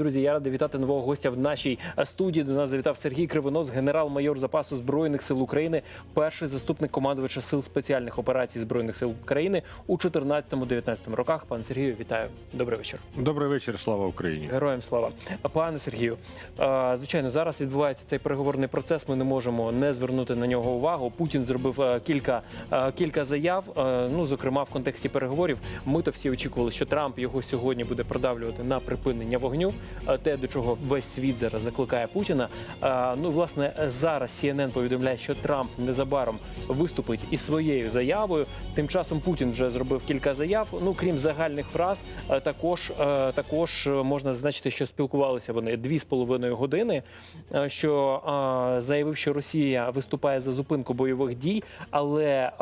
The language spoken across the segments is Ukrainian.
Друзі, я радий вітати нового гостя в нашій е, студії. До нас завітав Сергій Кривонос, генерал-майор запасу збройних сил України, перший заступник командувача сил спеціальних операцій збройних сил України у 14-19 роках. Пан Сергію, вітаю. Добрий вечір. Добрий вечір, слава Україні. Героям слава. Пане Сергію, е, звичайно, зараз відбувається цей переговорний процес. Ми не можемо не звернути на нього увагу. Путін зробив е, кілька, кілька заяв. Ну, зокрема, в контексті переговорів. Ми то всі очікували, що Трамп його сьогодні буде продавлювати на припинення вогню. Е, Те, до чого весь світ зараз закликає Путіна. Е, Ну, власне, зараз CNN повідомляє, що Трамп незабаром виступить із своєю заявою. Тим часом Путін вже зробив кілька заяв. Ну крім загальних фраз, е, також також можна зазначити, що спілкувалися вони дві з половиною години. Що заявив, що Росія виступає за зупинку бойових дій, але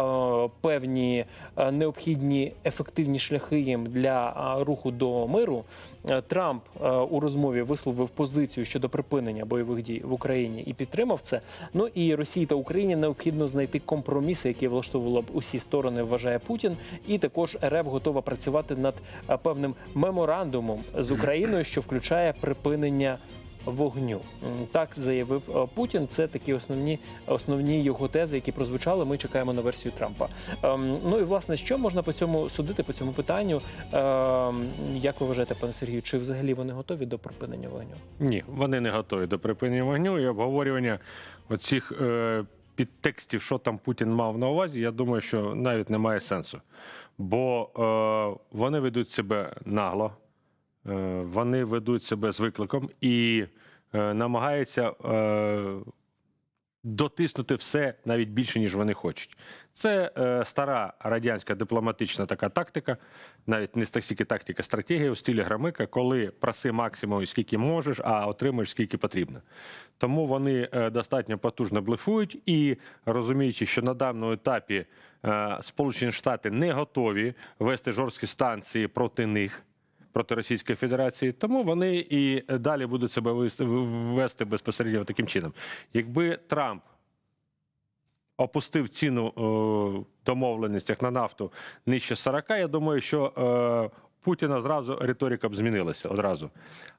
певні необхідні ефективні шляхи їм для руху до миру. Трамп е, у розмові висловив позицію щодо припинення бойових дій в Україні і підтримав це. Ну і Росії та Україні необхідно знайти компроміси, які влаштовувало б усі сторони, вважає Путін. І також РФ готова працювати над е, певним меморандумом з Україною, що включає припинення. Вогню так заявив е, Путін. Це такі основні основні його тези, які прозвучали. Ми чекаємо на версію Трампа. Ем, ну і власне, що можна по цьому судити по цьому питанню? Ем, як ви вважаєте, пане Сергію, чи взагалі вони готові до припинення вогню? Ні, вони не готові до припинення вогню і обговорювання оцих е, підтекстів, що там Путін мав на увазі. Я думаю, що навіть немає сенсу. Бо е, вони ведуть себе нагло, вони ведуть себе з викликом і е, намагаються е, дотиснути все навіть більше, ніж вони хочуть. Це е, стара радянська дипломатична така тактика, навіть не стільки тактика, стратегія у стилі громика, коли проси максимум скільки можеш, а отримуєш скільки потрібно. Тому вони е, достатньо потужно блефують і розуміючи, що на даному етапі е, Сполучені Штати не готові вести жорсткі станції проти них. Проти Російської Федерації, тому вони і далі будуть себе вести- безпосередньо таким чином. Якби Трамп опустив ціну е, домовленостях на нафту нижче 40, я думаю, що е, Путіна зразу риторика б змінилася одразу.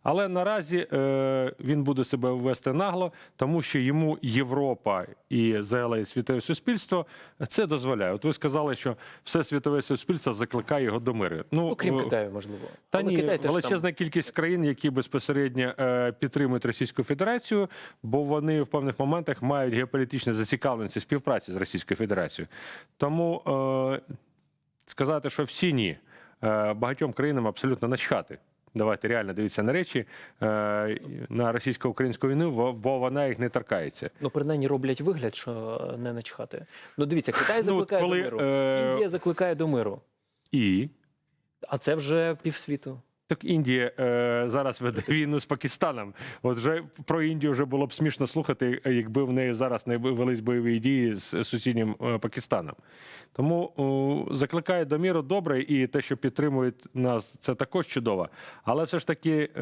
Але наразі е, він буде себе вести нагло, тому що йому Європа і взагалі світове суспільство це дозволяє. От ви сказали, що все світове суспільство закликає його до миру. Ну, крім е, Китаю, можливо. та Але ні, Китай величезна кількість країн, які безпосередньо е, підтримують Російську Федерацію, бо вони в певних моментах мають геополітичне зацікавленість співпраці з Російською Федерацією. Тому е, сказати, що всі ні, багатьом країнам абсолютно начхати. Давайте реально дивіться на речі е, на російсько-українську війну, бо- вона їх не торкається. Ну, принаймні роблять вигляд, що е, не начхати. Ну, дивіться, Китай Ну, закликає коли, до миру, е, Індія закликає до миру. І А це вже півсвіту. Так Індія е, зараз веде війну з Пакистаном. От вже про Індію вже було б смішно слухати, якби в неї зараз не велись бойові дії з сусіднім е, Пакистаном. Тому о, закликає до міру добре, і те, що підтримують нас, це також чудово. Але все ж таки, е,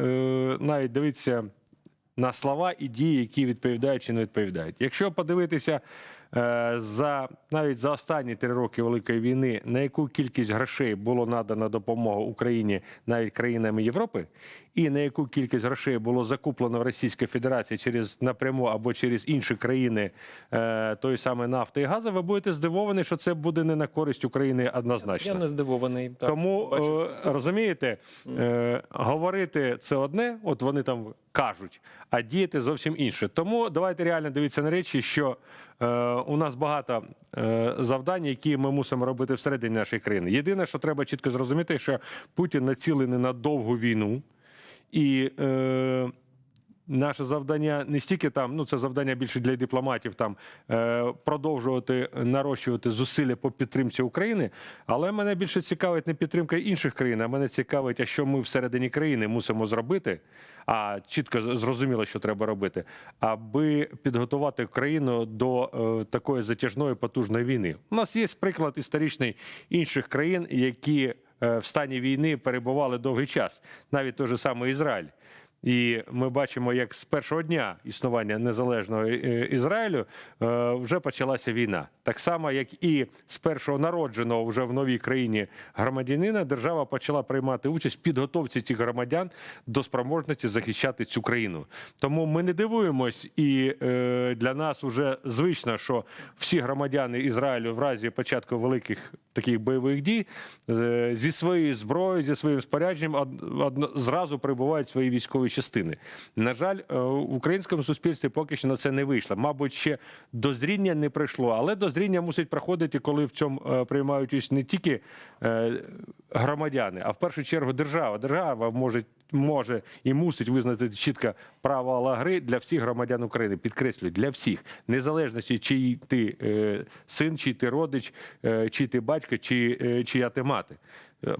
навіть дивіться на слова і дії, які відповідають чи не відповідають. Якщо подивитися е, за навіть за останні три роки Великої війни, на яку кількість грошей було надано допомогу Україні навіть країнами Європи, і на яку кількість грошей було закуплено в Російській Федерації через напряму або через інші країни е, тої самої нафти і газу, ви будете здивовані, що це буде не на користь України однозначно. Я не здивований. Так, Тому бачив е, це. розумієте, е, говорити це одне, от вони там кажуть, а діяти зовсім інше. Тому давайте реально дивитися на речі, що е, у нас багато е, завдань, які ми мусимо робити всередині нашої країни. Єдине, що треба чітко зрозуміти, що Путін націлений на довгу війну. І е, наше завдання не стільки там, ну це завдання більше для дипломатів, там е, продовжувати нарощувати зусилля по підтримці України. Але мене більше цікавить не підтримка інших країн, а мене цікавить, а що ми всередині країни мусимо зробити. А чітко зрозуміло, що треба робити, аби підготувати країну до е, такої затяжної потужної війни. У нас є приклад історичний інших країн, які е, в стані війни перебували довгий час, навіть той же самий Ізраїль. І ми бачимо, як з першого дня існування незалежного е, Ізраїлю е, вже почалася війна. Так само, як і з першого народженого вже в новій країні громадянина, держава почала приймати участь в підготовці цих громадян до спроможності захищати цю країну. Тому ми не дивуємось, і е, для нас вже звично, що всі громадяни Ізраїлю в разі початку великих таких бойових дій зі своєю зброєю, зі своїм спорядженням зразу прибувають свої військові частини. На жаль, е, в українському суспільстві поки що на це не вийшло. Мабуть, ще дозріння не прийшло, але дозріння мусить проходити, коли в цьому е, приймають не тільки е, громадяни, а в першу чергу держава. Держава може. Може і мусить визнати чітко правила гри для всіх громадян України. Підкреслюю, для всіх, незалежності, чий ти син, чий ти родич, чий ти батько, чи чия ти мати.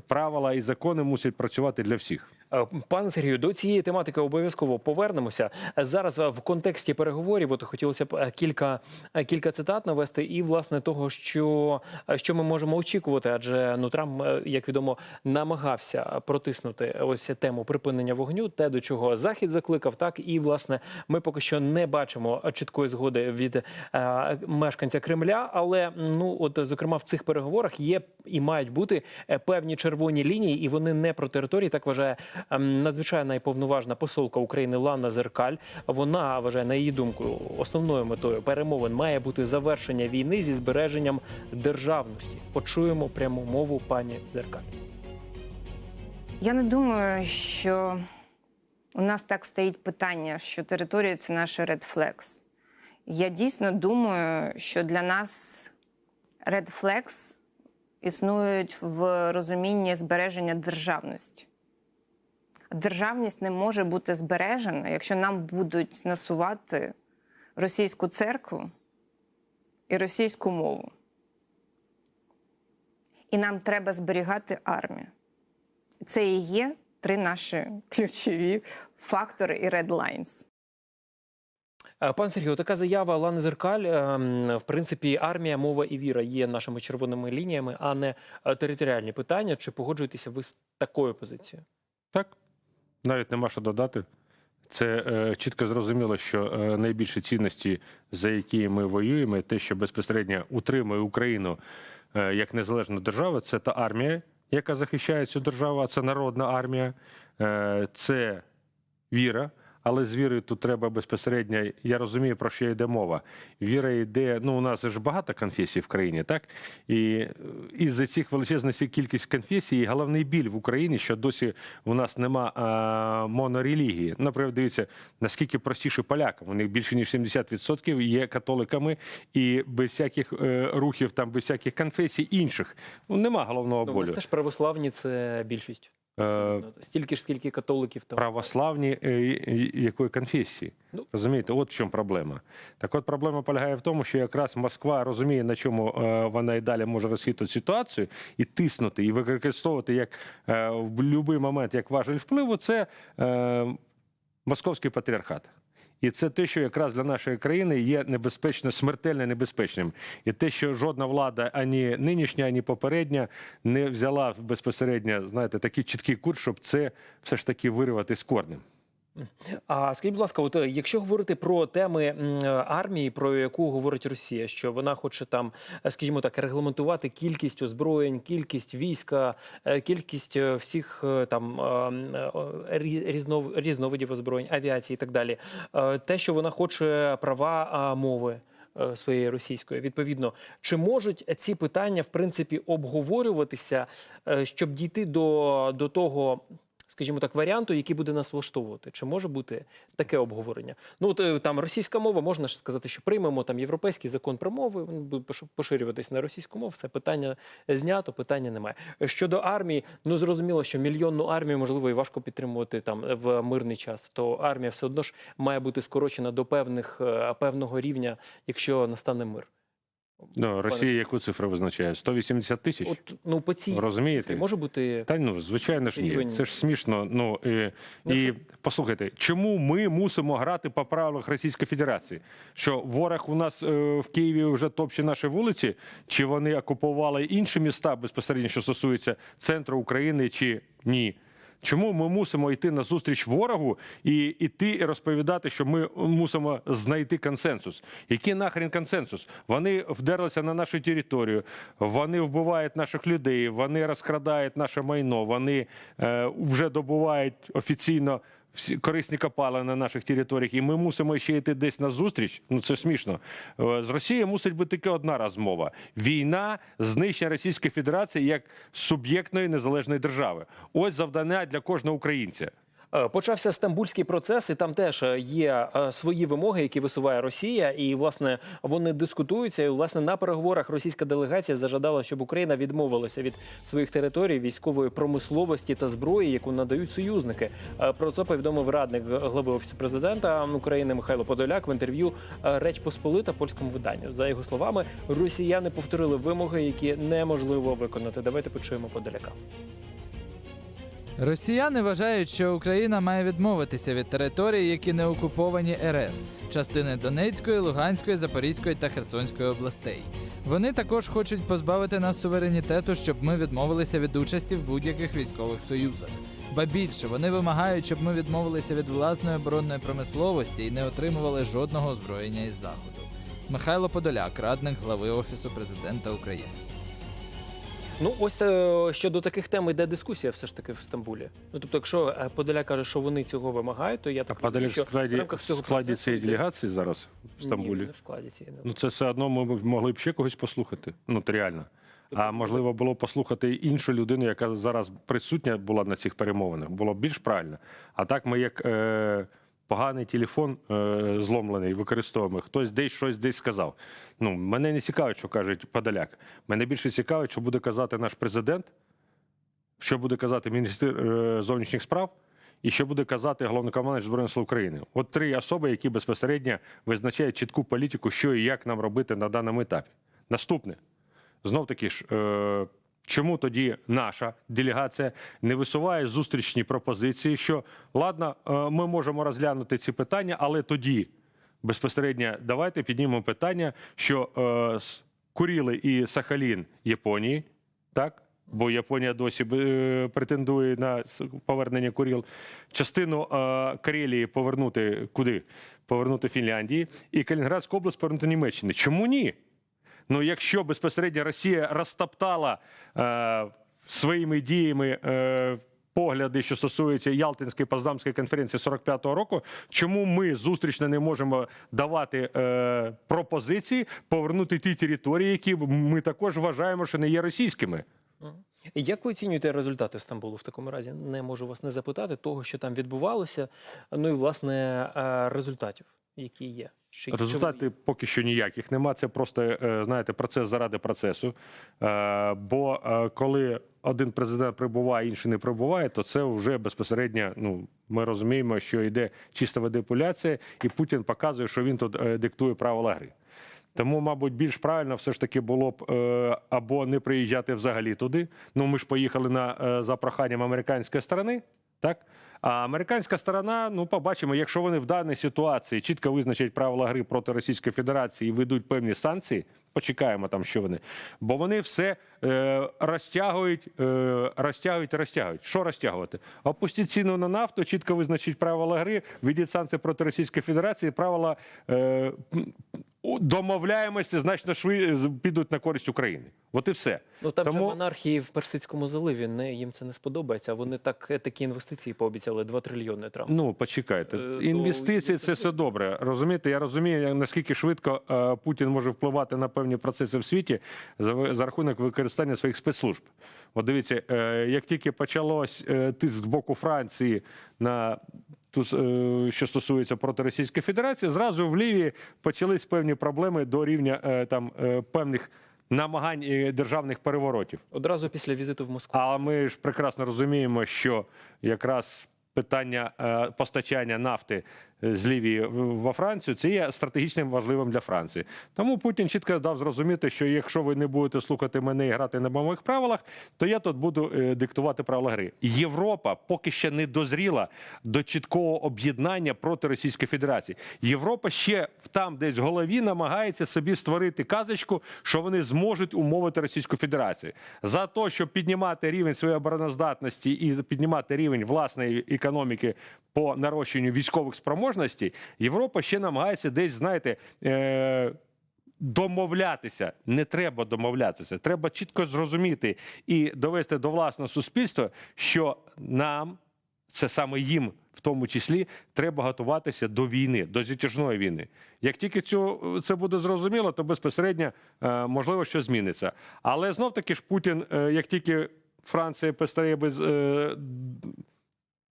Правила і закони мусять працювати для всіх. Е, Пане Сергію, до цієї тематики обов'язково повернемося. Зараз е, в контексті переговорів от хотілося б е, кілька, кілька цитат навести, і власне того, що, що ми можемо очікувати, адже ну Трамп, як відомо, намагався протиснути ось тему припинення вогню, те до чого захід закликав, так і власне ми поки що не бачимо чіткої згоди від е, мешканця Кремля. Але ну от зокрема в цих переговорах є і мають бути певні червоні лінії, і вони не про території. Так вважає надзвичайна і повноважна посолка України Лана Зеркаль. Вона вважає на її думку основною метою перемовин має бути завершення війни зі збереженням державності. Почуємо пряму мову пані Зеркаль. Я не думаю, що у нас так стоїть питання, що територія це наш Flags. Я дійсно думаю, що для нас Flags існують в розумінні збереження державності. Державність не може бути збережена, якщо нам будуть насувати російську церкву і російську мову. І нам треба зберігати армію. Це і є три наші ключові фактори і. Е, Пан Сергію, така заява Лани Зеркаль. ем, В принципі, армія, мова і віра є нашими червоними лініями, а не е, територіальні питання. Чи погоджуєтеся ви з такою позицією? Так, навіть нема що додати. Це е, чітко зрозуміло, що е, найбільші цінності, за які ми воюємо, те, що безпосередньо утримує Україну е, як незалежну державу, це та армія, яка захищає цю державу, а це народна армія, е, це віра. Але з вірою тут треба безпосередньо. Я розумію, про що йде мова. Віра йде. Ну, у нас ж багато конфесій в країні, так? І із за цих величезних кількість конфесій, і головний біль в Україні, що досі у нас нема а, монорелігії. Наприклад, дивіться, наскільки простіше полякам. У них більше ніж 70% є католиками, і без всяких е, рухів, там без всяких конфесій інших. Ну, нема головного Ну, у нас теж православні це більшість. Е, Абсолютно. Стільки ж, скільки католиків там. православні е, якої конфесії. Ну. Розумієте, от в чому проблема. Так от проблема полягає в тому, що якраз Москва розуміє, на чому е, вона і далі може розхитувати ситуацію, і тиснути, і використовувати як в будь-який момент як важель впливу, це московський патріархат. І це те, що якраз для нашої країни є небезпечно, смертельно небезпечним. І те, що жодна влада, ані нинішня, ані попередня, не взяла безпосередньо, знаєте, такий чіткий курс, щоб це все ж таки виривати з корнем. А скажіть, будь ласка, от е, якщо говорити про теми е, армії, про яку говорить Росія, що вона хоче там, е, скажімо так, регламентувати кількість озброєнь, кількість війська, кількість всіх там рі- різнов- різновидів озброєнь, авіації і так далі, те, що вона хоче права мови. Своєї російської відповідно, чи можуть ці питання в принципі обговорюватися, щоб дійти до, до того, скажімо так, варіанту, який буде нас влаштовувати. Чи може бути таке обговорення? Ну от е, там російська мова, можна ж сказати, що приймемо там європейський закон про мови, він буде пош- поширюватись на російську мову. Все питання знято, питання немає. Щодо армії, ну зрозуміло, що мільйонну армію можливо і важко підтримувати там в мирний час. То армія все одно ж має бути скорочена до певних е, певного рівня, якщо настане мир. Ну, Росія яку цифру визначає? 180 тисяч? От ну по цій Розумієте? цифрі може бути Та ну звичайно ж ні. Рівень. Це ж смішно. Ну і, Ну, і якщо- послухайте, чому ми мусимо грати по правилах Російської Федерації? Що ворог у нас е, в Києві вже топче наші вулиці, чи вони окупували інші міста безпосередньо, що стосується центру України, чи ні? Чому ми мусимо йти на зустріч ворогу і йти і розповідати, що ми мусимо знайти консенсус? Який нахрен консенсус? Вони вдерлися на нашу територію, вони вбивають наших людей, вони розкрадають наше майно, вони е, вже добувають офіційно корисні копали на наших територіях, і ми мусимо ще йти десь на зустріч. Ну це смішно. Е, З Росією мусить бути тільки одна розмова: війна, знищення Російської Федерації як суб'єктної незалежної держави. Ось завдання для кожного українця. Е, Почався стамбульський процес, і там теж е, є е, свої вимоги, які висуває Росія, і власне вони дискутуються. І власне на переговорах російська делегація зажадала, щоб Україна відмовилася від своїх територій, військової промисловості та зброї, яку надають союзники. Про це повідомив радник глави офісу президента України Михайло Подоляк в інтерв'ю Реч Посполита польському виданню. За його словами, росіяни повторили вимоги, які неможливо виконати. Давайте почуємо Подоляка. Росіяни вважають, що Україна має відмовитися від територій, які не окуповані РФ, частини Донецької, Луганської, Запорізької та Херсонської областей. Вони також хочуть позбавити нас суверенітету, щоб ми відмовилися від участі в будь-яких військових союзах. Ба більше вони вимагають, щоб ми відмовилися від власної оборонної промисловості і не отримували жодного озброєння із заходу. Михайло Подоляк, радник глави офісу президента України. Ну, ось е, щодо таких тем йде дискусія все ж таки в Стамбулі. Ну тобто, якщо е, Подоляк каже, що вони цього вимагають, то я так розумію, в що складі, в рамках в цього складі процесу цієї йде- делегації зараз в Стамбулі. Ні, не в складі цієї. Ну, це все одно ми б могли б ще когось послухати. Ну, от реально. А можливо, було б послухати іншу людину, яка зараз присутня була на цих перемовинах. Було б більш правильно. А так ми як е, поганий телефон е, зломлений використовуємо. Хтось десь щось десь сказав. Ну, мене не цікавить, що каже Подоляк. Мене більше цікавить, що буде казати наш президент, що буде казати міністр е, зовнішніх справ. І що буде казати головнокомандувач Збройних сил України? От три особи, які безпосередньо визначають чітку політику, що і як нам робити на даному етапі. Наступне знов таки ж. Е- Чому тоді наша делегація не висуває зустрічні пропозиції? Що ладно, е, ми можемо розглянути ці питання, але тоді безпосередньо давайте піднімемо питання, що е, Куріли і Сахалін Японії, так? Бо Японія досі е, претендує на повернення Куріл. Частину е, Карелії повернути куди? Повернути Фінляндії, і Калінінградську область повернути Німеччині. Чому ні? Ну, якщо безпосередньо Росія розтоптала е, своїми діями е, погляди, що стосуються Ялтинської Поздамської конференції 45-го року, чому ми зустрічно не можемо давати е, пропозиції повернути ті території, які ми також вважаємо, що не є російськими? Як ви оцінюєте результати Стамбулу в такому разі? Не можу вас не запитати того, що там відбувалося. Ну і власне е, результатів, які є. Чи поки що ніяких нема. Це просто е, знаєте процес заради процесу. Е, Бо е, коли один президент прибуває, інший не прибуває, то це вже безпосередньо. Ну ми розуміємо, що йде чиста маніпуляція, і Путін показує, що він тут диктує правила гри. Тому, мабуть, більш правильно все ж таки було б або не приїжджати взагалі туди. Ну, ми ж поїхали на за проханням американської сторони, так? А американська сторона, ну побачимо, якщо вони в даній ситуації чітко визначать правила гри проти Російської Федерації і ведуть певні санкції, почекаємо там, що вони. Бо вони все е, розтягують, е, розтягують, розтягують. Що розтягувати? Опустіть ціну на нафту, чітко визначить правила гри, введіть санкції проти Російської Федерації, правила е, домовляємося, значно швидше підуть на користь України. От і все. Ну там Тому- же монархії в Персидському заливі не їм це не сподобається. Вони так е, такі інвестиції пообіцяли 2 трильйони Трамп. Ну, почекайте. Е, Інвестиції і це все добре. Розумієте, я розумію, наскільки швидко е, Путін може впливати на певні процеси в світі за, за рахунок використання своїх спецслужб. От дивіться, е, як тільки почалось е, тиск з боку Франції на що стосується проти Російської Федерації, зразу в Лівії почались певні проблеми до рівня е, там е, певних намагань е, державних переворотів. Одразу після візиту в Москву. А ми ж прекрасно розуміємо, що якраз питання е, постачання нафти е, з Лівії во Францію, це є стратегічним важливим для Франції. Тому Путін чітко дав зрозуміти, що якщо ви не будете слухати мене і грати на моїх правилах, то я тут буду е, диктувати правила гри. Європа поки ще не дозріла до чіткого об'єднання проти Російської Федерації. Європа ще там, десь в голові, намагається собі створити казочку, що вони зможуть умовити Російську Федерацію за те, щоб піднімати рівень своєї обороноздатності і піднімати рівень власної економіки по нарощенню військових спроможностей. Європа ще намагається десь, знаєте. Е- Домовлятися не треба домовлятися. Треба чітко зрозуміти і довести до власного суспільства, що нам, це саме їм, в тому числі, треба готуватися до війни, до затяжної війни. Як тільки цю, це буде зрозуміло, то безпосередньо е, можливо, що зміниться. Але знов таки ж Путін, е, як тільки Франція постає без.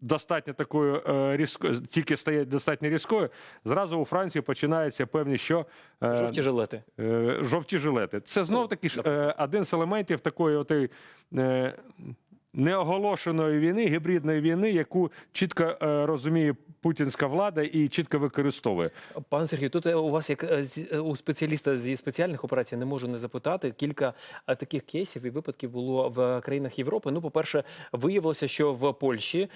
Достатньо такою е, різкою, тільки стає достатньо різкою, зразу у Франції починаються певні що е, Жовті жилети. е, жовті жилети. Це знов таки ж один з елементів такої отої, неоголошеної війни, гібридної війни, яку чітко розуміє путінська влада і чітко використовує. Пане Сергію, тут е, у вас, як е, е, у спеціаліста зі спеціальних операцій, не можу не запитати. Кілька таких кейсів і випадків було в країнах Європи. Ну, по-перше, виявилося, що в Польщі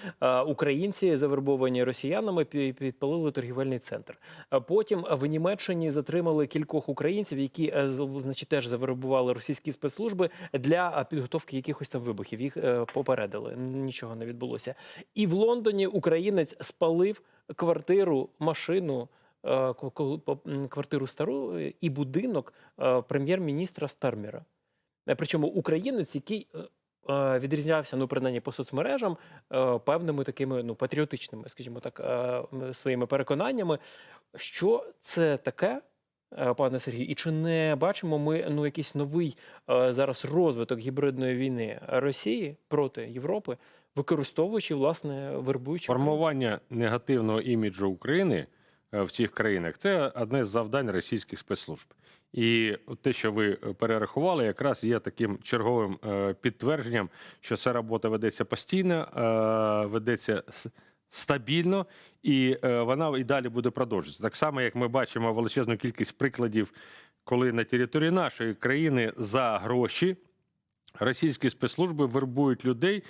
українці, завербовані росіянами, підпалили торгівельний центр. Потім в Німеччині затримали кількох українців, які значить, теж завербували російські спецслужби для підготовки якихось там вибухів. Їх попередили. Нічого не відбулося. І в Лондоні українець спалив квартиру, машину. е, Квартиру стару е, і будинок е, прем'єр-міністра Стармера. Е, Причому українець, який відрізнявся, ну принаймні по соцмережам, певними такими ну патріотичними, скажімо так, своїми переконаннями. Що це таке, пане Сергію, і чи не бачимо ми ну якийсь новий е, зараз розвиток гібридної війни Росії проти Європи, використовуючи власне вербуючи Формування негативного іміджу України е, в цих країнах це одне з завдань російських спецслужб. І те, що ви е, перерахували, якраз є таким черговим е, підтвердженням, що ця робота ведеться постійно, е, ведеться стабільно, і е, вона і далі буде продовжуватися. Так само, як ми бачимо величезну кількість прикладів, коли на території нашої країни за гроші російські спецслужби вербують людей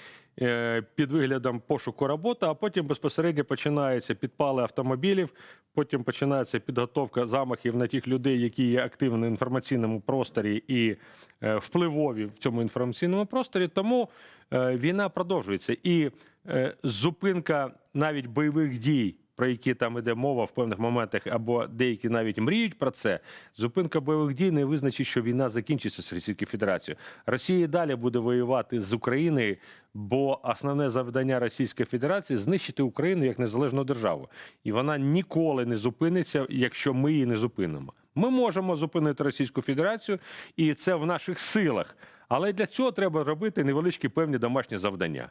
під виглядом пошуку роботи, а потім безпосередньо починаються підпали автомобілів, потім починається підготовка замахів на тих людей, які є активні в інформаційному просторі і е, впливові в цьому інформаційному просторі. Тому е, війна продовжується. І е, зупинка навіть бойових дій. Про які там іде мова в певних моментах, або деякі навіть мріють про це. Зупинка бойових дій не визначить, що війна закінчиться з Російською Федерацією. Росія далі буде воювати з Україною, бо основне завдання Російської Федерації знищити Україну як незалежну державу, і вона ніколи не зупиниться, якщо ми її не зупинимо. Ми можемо зупинити Російську Федерацію, і це в наших силах. Але для цього треба робити невеличкі певні домашні завдання.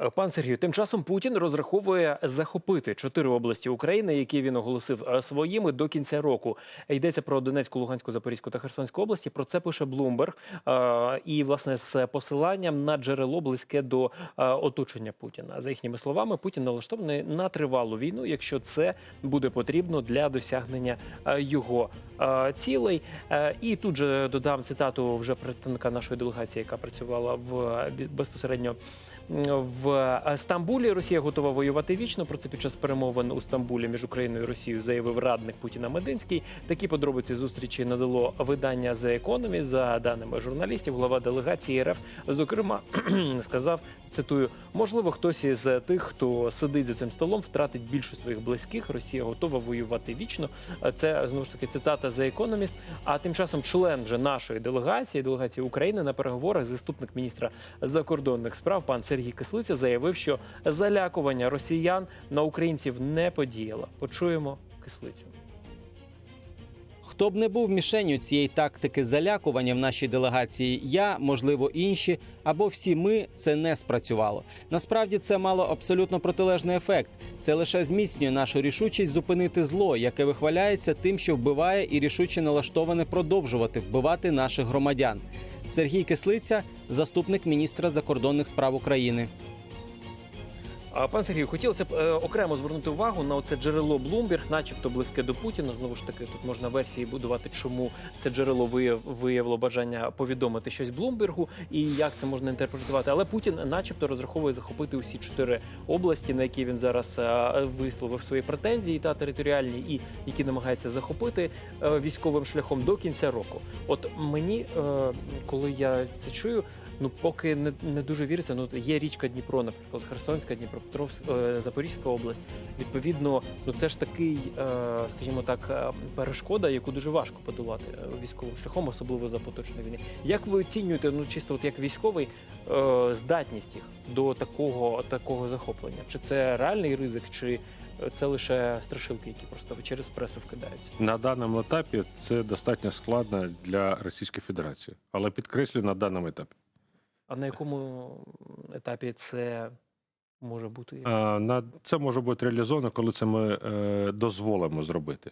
Е, Пан Сергію, тим часом Путін розраховує захопити чотири області України, які він оголосив е, своїми до кінця року. Йдеться про Донецьку, Луганську, Запорізьку та Херсонську області. Про це пише Блумберг. І власне з посиланням на джерело близьке до е, оточення Путіна. За їхніми словами, Путін налаштований на тривалу війну, якщо це буде потрібно для досягнення його цілей. І тут же додам цитату вже представника нашої делегації, яка працювала в безпосередньо в е, Стамбулі. Росія готова воювати вічно. Про це під час перемовин у Стамбулі між Україною і Росією заявив радник Путіна Мединський. Такі подробиці зустрічі надало видання The Economy. За даними журналістів, глава делегації РФ, зокрема, сказав, цитую: можливо, хтось із тих, хто сидить за цим столом, втратить більше своїх близьких. Росія готова воювати вічно. Це знову ж таки цитата The Economist. А тим часом член вже нашої делегації, делегації України на переговорах, заступник міністра закордонних справ пан Сергій Кислиця заявив, що залякування росіян на українців не подіяло. Почуємо кислицю. Хто б не був мішенню цієї тактики залякування в нашій делегації, я, можливо, інші або всі ми це не спрацювало. Насправді це мало абсолютно протилежний ефект. Це лише зміцнює нашу рішучість зупинити зло, яке вихваляється тим, що вбиває, і рішуче налаштоване продовжувати вбивати наших громадян. Сергій Кислиця, заступник міністра закордонних справ України. Пан Сергію, хотілося б е, окремо звернути увагу на це джерело Bloomberg, начебто близьке до Путіна. Знову ж таки, тут можна версії будувати, чому це джерело виявило бажання повідомити щось Блумбергу і як це можна інтерпретувати. Але Путін, начебто, розраховує захопити усі чотири області, на які він зараз е, висловив свої претензії та територіальні, і які намагається захопити е, військовим шляхом до кінця року. От мені, коли я це чую. Ну, поки не, не дуже віриться. Ну є річка Дніпро, наприклад, Херсонська, Дніпропетровська, е, Запорізька область. Відповідно, ну це ж такий, е, скажімо так, е, перешкода, яку дуже важко подолати е, військовим шляхом, особливо за поточної війни. Як ви оцінюєте, ну чисто от як військовий, е, здатність їх до такого, такого захоплення? Чи це реальний ризик, чи е, це лише страшилки, які просто через пресу вкидаються? На даному етапі це достатньо складно для Російської Федерації, але підкреслюю на даному етапі. А на якому етапі це може бути? А, на це може бути реалізовано, коли це ми е, дозволимо зробити.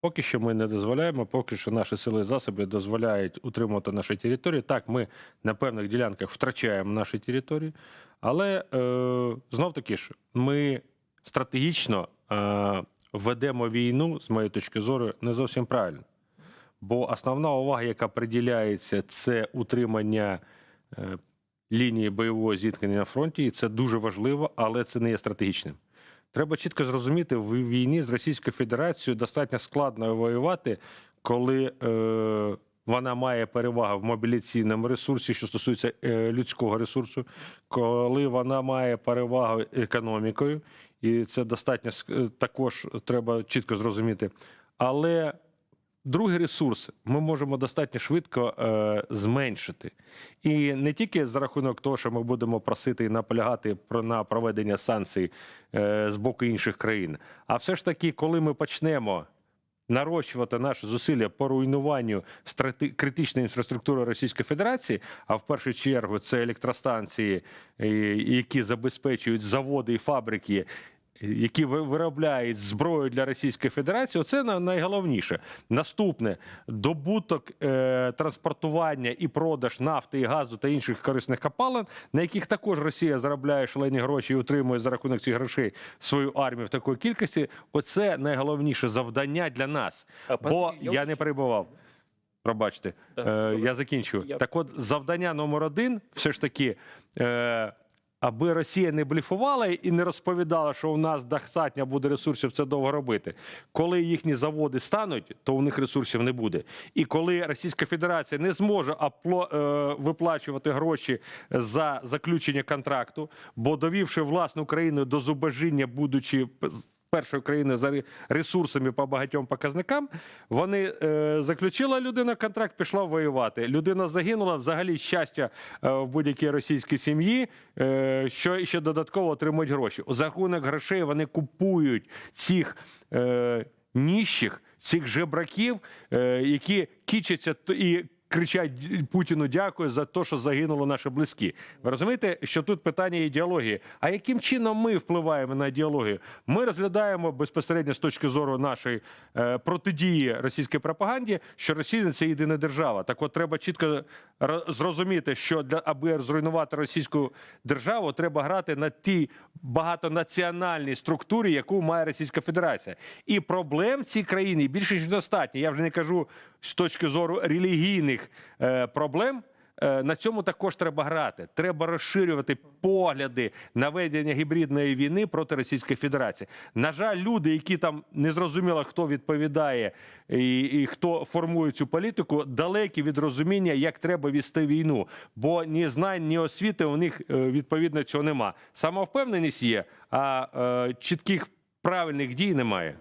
Поки що ми не дозволяємо, поки що наші сили і засоби дозволяють утримувати наші території. Так, ми на певних ділянках втрачаємо наші території, але е, знов таки ж ми стратегічно е, ведемо війну, з моєї точки зору, не зовсім правильно. Бо основна увага, яка приділяється, це утримання е, лінії бойового зіткнення на фронті, і це дуже важливо, але це не є стратегічним. Треба чітко зрозуміти, в війні з Російською Федерацією достатньо складно воювати, коли е, вона має перевагу в мобіляційному ресурсі, що стосується е, людського ресурсу, коли вона має перевагу економікою, і це достатньо е, також треба чітко зрозуміти. Але другий ресурс ми можемо достатньо швидко е, зменшити. І не тільки за рахунок того, що ми будемо просити і наполягати про на проведення санкцій е, з боку інших країн, а все ж таки, коли ми почнемо. Нарощувати наші зусилля по руйнуванню страти- критичної інфраструктури Російської Федерації, а в першу чергу це електростанції, е, які забезпечують заводи і фабрики, які ви- виробляють зброю для Російської Федерації, це на- найголовніше. Наступне добуток е, транспортування і продаж нафти і газу та інших корисних копалин, на яких також Росія заробляє шалені гроші і утримує за рахунок цих грошей свою армію в такої кількості. Оце найголовніше завдання для нас. А, Бо я я не перебував. Пробачте, Так, е, я закінчу. Я- Так, от завдання номер один, все ж таки. Е, Аби Росія не бліфувала і не розповідала, що у нас достатньо буде ресурсів це довго робити. Коли їхні заводи стануть, то у них ресурсів не буде. І коли Російська Федерація не зможе апло, е, виплачувати гроші за заключення контракту, бо довівши власну країну до зубожіння, будучи п- з- першою країною за ресурсами по багатьом показникам, вони е, заключила людина контракт, пішла воювати. Людина загинула. Взагалі щастя е, в будь-якій російській сім'ї, е, що ще додатково отримують гроші. За рахунок грошей вони купують цих е, ніщих, цих жебраків, е, які кічаться і. Кричать Путіну дякую за те, що загинули наші близькі. Ви розумієте, що тут питання ідеології. А яким чином ми впливаємо на ідеологію? Ми розглядаємо безпосередньо з точки зору нашої е, протидії російській пропаганді, що Росія це єдина держава. Так от треба чітко ро- зрозуміти, що для аби зруйнувати російську державу, треба грати на тій багатонаціональній структурі, яку має Російська Федерація. І проблем цій країні більше ніж достатньо. Я вже не кажу з точки зору релігійних е, проблем. Е, На цьому також треба грати. Треба розширювати погляди на ведення гібридної війни проти Російської Федерації. На жаль, люди, які там не зрозуміло, хто відповідає і, і хто формує цю політику, далекі від розуміння, як треба вести війну. Бо ні знань, ні освіти у них е, відповідно цього нема. Самовпевненість є, а е, чітких правильних дій немає.